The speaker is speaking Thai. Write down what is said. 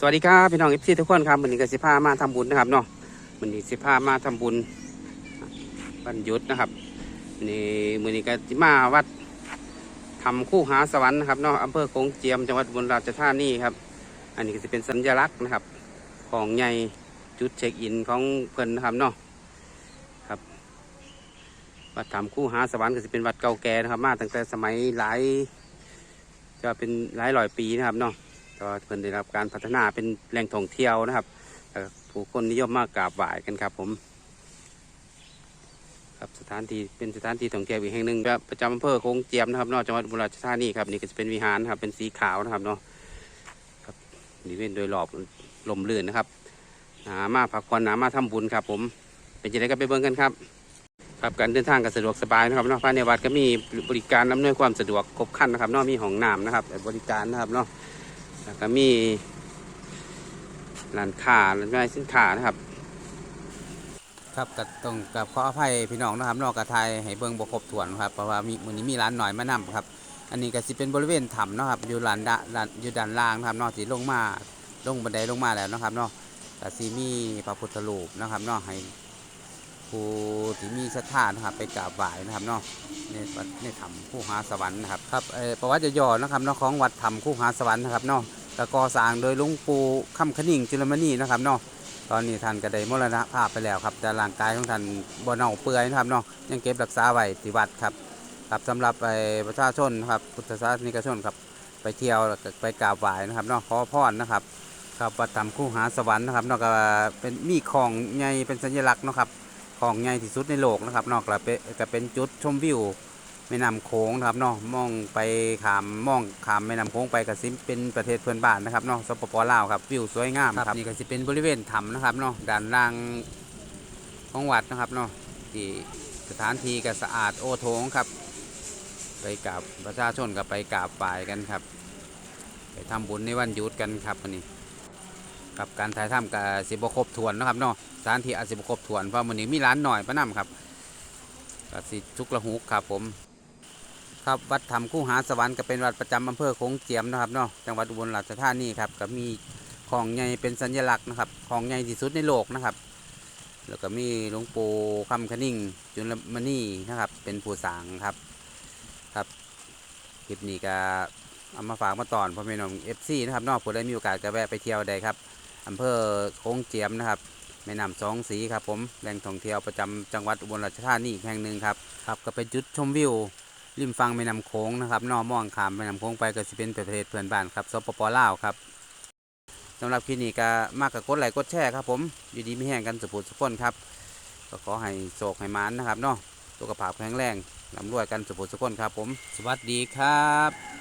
สวัสดีครับพี่น้องเอฟซีทุกคนครับวันนี้ก็สิพามาทำบุญนะครับเนาะวันนี้สิพามาทำบุญวันหยุดนะครับนี่มือนี้ก็สิมาวัดทำคู่หาสวรรค์นะครับเนาะอำเภอโขงเจียมจังหวัดอุบลราชธานีครับ อันนี้ก็จะเป็นสัญลักษณ์นะครับ ของใหญ่จุดเช็คอินของเพิ่นนะครับเนาะครับวัดทำคู่หาสวรรค์ก็จะเป็นวัดเก่าแก่นะครับ มาตั้งแต่สมัยหลายจะเป็นหลายร้อยปีนะครับเนาะ ก็เพิ่นได้รับการพัฒนาเป็นแหล่งท่องเที่ยวนะครับผู้คนนิยมมากกราบไหว้กันครับ ผม ครับสถานที่เป็นสถานที่ท่องเที่ยวอีกแห่งหนึ่งครับประจำอำเภอโขงเจียมนะครับนอกจังหวัดอุบลราชธานีครับนี่ก็จะเป็นวิหารครับเป็นสีขาวนะครับเนาะครับนี่เป็นโดยรอบลมลื่นนะครับหนามาพักผ่อนหนามาทำบุญครับ ผมเป็นจะได้ก็ไปเบิ่งกันครับครับการเดินทางก็สะดวกสบายนะครับเนาะภายในวัดก็มีบริการอำนวยความสะดวกครบครันนะครับเนาะมีห้องน้ำนะครับบริการนะครับเนาะ แล้วก็มีร้านค้าร้านขายสินค้านะครับ ครับก็ต้องกับขออภัยพี่น้องนะครับนอกกระทายให้เบิ่งบ่ครบถ้วนครับเพราะว่ามีมือนี้มีร้านหน่อยมานํครับ อันนี้ก็สิเป็นบริเวณถ้ำเนาะครับอยู่ลานดะลานอยู่ด้านล่างนะครับนาะที่ลงมาลงบันไดลงมาแล้วนะครับเนาะก็สิมีพระพุทธรูปนะครับเนาะให้ ผู้ที่มีศรัทธานะครับไปกราบไหว้นะครับเนาะในวัดในถ้ำคู่หาสวรรค์นะครับครับเออประวัติย่อๆนะครับเนาะของวัดถ้ำคู่หาสวรรค์นะครับเนาะก็ก่อสร้างโดยลวงปู่คำขนิ่งจุลมณีนะครับเนาะตอนนี้ท่านก็ได้มรณภาพไปแล้วครับแต่ร่างกายของท่านบ่เน่าเปื่อยนะครับเนาะยังเก็บรักษาไว้ที่วัดครับครับสำหรับไปประชาชนนะครับพุทธศาสนิกชนครับไปเที่ยวไปกราบไหว้นะครับเนาะขอพรนะครับครับวัดถ้ำคู่หาสวรรค์นะครับเนาะก็เป็นมีของใหญ่เป็นสัญลักษณ์นะครับ ของใหญ่ที่สุดในโลกนะครับเนาะก็เป็นก็เป็นจุดชมวิวแม่น้ำโขงนะครับเนาะมองไปขามมองขามแม่น้ำโขงไปก็สิเป็นประเทศเพื่อนบ้านนะครับเนาะสปปลาวครับวิวสวยงามครับนี่ก็สิเป็นบริเวณถ้ำนะครับเนาะด้านล่างของวัดนะครับเนาะที่สถานที่ก็สะอาดโอโถงครับ ไปกับประชาชนก็ไปกราบไหว้กันครับ ไปทำบุญในวันหยุดกันครับวันนี้ กับการถ่ายทำกับสิบครบถ้วนนะครับเนาะสถานที่อาจสิบครบถ้วนเพราะวันนี้มีร้านหน่อยประนำครับก็สิทุกละหุกครับผม ครับวัดธรรมคู่หาสวรรค์ก็เป็นวัดประจำอำเภอโขงเจียมนะครับเนาะจังหวัดอุบลราชธานีครับก็มีของใหญ่เป็นสัญลักษณ์นะครับของใหญ่ที่สุดในโลกนะครับ แล้วก็มีหลวงปู่คำคนิ่งจุลมณีนะครับ เป็นผู้สางครับครับคลิปนี้ก็เอามาฝากมาตอนพ่อแม่น้องเอฟซีนะครับนอกผู้ได้มีโอกาสก็แวะไปเที่ยวได้ครับ อำเภอโขงเจียมนะครับแม่น้ำสองสีครับผมแหล่งท่องเที่ยวประจำจังหวัดอุบลราชธานีอีกแห่งหนึ่งครับครับก็เป็นจุดชมวิวริมฝั่งแม่น้ำโขงนะครับนอกมองขามแม่น้ำโขงไปก็สิเป็นประเทศเพื่อนบ้านครับสปปลาวครับสำหรับคลิปนี้ก็มากกับกดไลค์กดแชร์ครับผมอยู่ดีไม่แห้งกันสุขสุขคนครับก็ขอให้โศกให้มันนะครับเนาะสุขภาพแข็งแรงลำรวยกันสุขสุขคนครับผม สวัสดีครับ